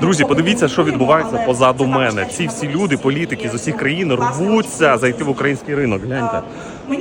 Друзі, подивіться, що відбувається позаду мене. Ці всі люди, політики з усіх країн рвуться зайти в український ринок. Гляньте.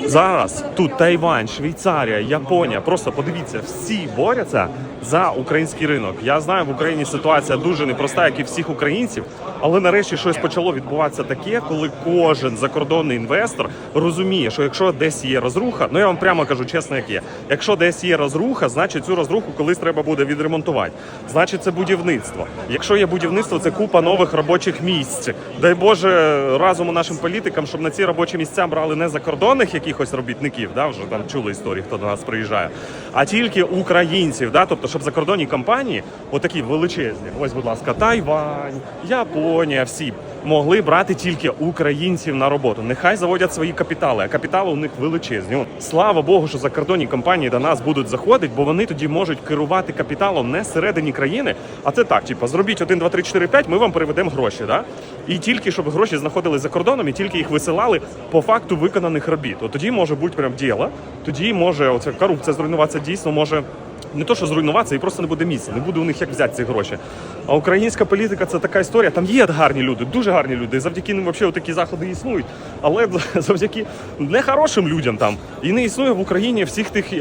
Зараз тут Тайвань, Швейцарія, Японія. Просто подивіться, всі борються за український ринок. Я знаю, в Україні ситуація дуже непроста, як і всіх українців, але нарешті щось почало відбуватися таке, коли кожен закордонний інвестор розуміє, що якщо десь є розруха, ну я вам прямо кажу чесно, як є. Якщо десь є розруха, значить цю розруху колись треба буде відремонтувати. Значить, це будівництво. Якщо є будівництво, це купа нових робочих місць. Дай Боже разуму нашим політикам, щоб на ці робочі місця брали не закордонних якихось робітників, да, вже там чули історії, хто до нас приїжджає, а тільки українців. Да, тобто, щоб закордонні компанії, отакі величезні, ось, будь ласка, Тайвань, Японія, всі могли брати тільки українців на роботу. Нехай заводять свої капітали, а капітали у них величезні. Слава Богу, що закордонні компанії до нас будуть заходити, бо вони тоді можуть керувати капіталом не всередині країни, а це так, типу, зробіть 1, 2, 3, 4, 5, ми вам переведемо гроші. Да? І тільки щоб гроші знаходились за кордоном, і тільки їх висилали по факту виконаних робіт. От тоді може бути прям діло, тоді може оця корупція зруйнуватися дійсно може. Не то, що зруйнуватися, і просто не буде місця, не буде у них як взяти ці гроші. А українська політика це така історія. Там є гарні люди, дуже гарні люди. і Завдяки ним взагалі такі заходи існують. Але завдяки нехорошим людям там і не існує в Україні всіх тих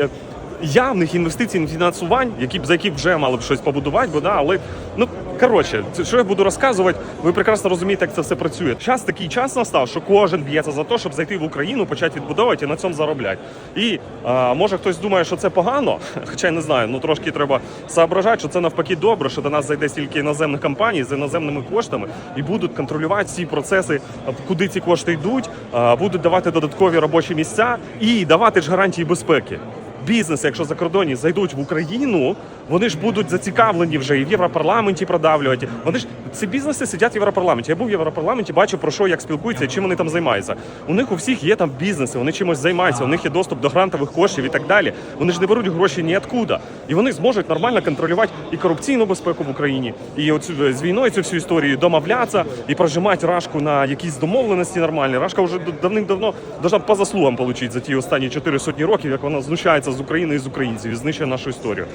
явних інвестицій, фінансувань, які б за які вже мали б щось побудувати, бо да, але ну коротше, це що я буду розказувати, ви прекрасно розумієте, як це все працює. Час такий час настав, що кожен б'ється за те, щоб зайти в Україну, почати відбудовувати і на цьому заробляти. І а, може хтось думає, що це погано, хоча я не знаю, ну трошки треба соображати, що це навпаки добре, що до нас зайде стільки іноземних компаній з іноземними коштами і будуть контролювати всі процеси, куди ці кошти йдуть, будуть давати додаткові робочі місця і давати ж гарантії безпеки бізнеси, якщо за кордоні зайдуть в Україну, вони ж будуть зацікавлені вже і в Європарламенті продавлювати. Вони ж ці бізнеси сидять в Європарламенті. Я був в Європарламенті, бачу про що як спілкуються, і чим вони там займаються. У них у всіх є там бізнеси, вони чимось займаються. У них є доступ до грантових коштів і так далі. Вони ж не беруть гроші ніоткуда. І вони зможуть нормально контролювати і корупційну безпеку в Україні, і оцю з війною цю всю історію домовлятися і прожимати рашку на якісь домовленості нормальні. Рашка вже давним-давно должна по заслугам отримати за ті останні чотири сотні років, як вона знущається з України і з українців і знищує нашу історію.